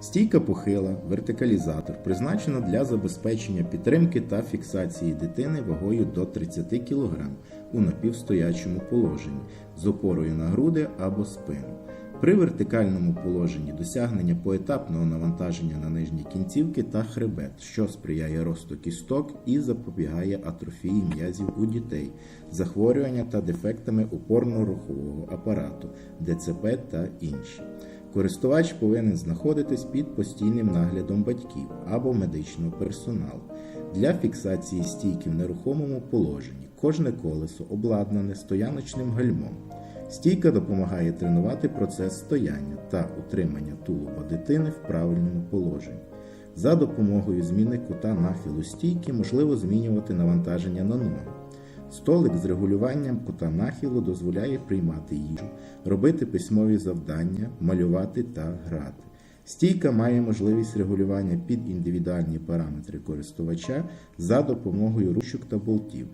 Стійка похила, вертикалізатор призначена для забезпечення підтримки та фіксації дитини вагою до 30 кг у напівстоячому положенні з опорою на груди або спину. При вертикальному положенні досягнення поетапного навантаження на нижні кінцівки та хребет, що сприяє росту кісток і запобігає атрофії м'язів у дітей, захворювання та дефектами опорно-рухового апарату, ДЦП та інші. Користувач повинен знаходитись під постійним наглядом батьків або медичного персоналу. Для фіксації стійки в нерухомому положенні кожне колесо обладнане стояночним гальмом. Стійка допомагає тренувати процес стояння та утримання тулуба дитини в правильному положенні. За допомогою зміни кута нахилу стійки можливо змінювати навантаження на ноги. Столик з регулюванням кута нахилу дозволяє приймати їжу, робити письмові завдання, малювати та грати. Стійка має можливість регулювання під індивідуальні параметри користувача за допомогою ручок та болтів.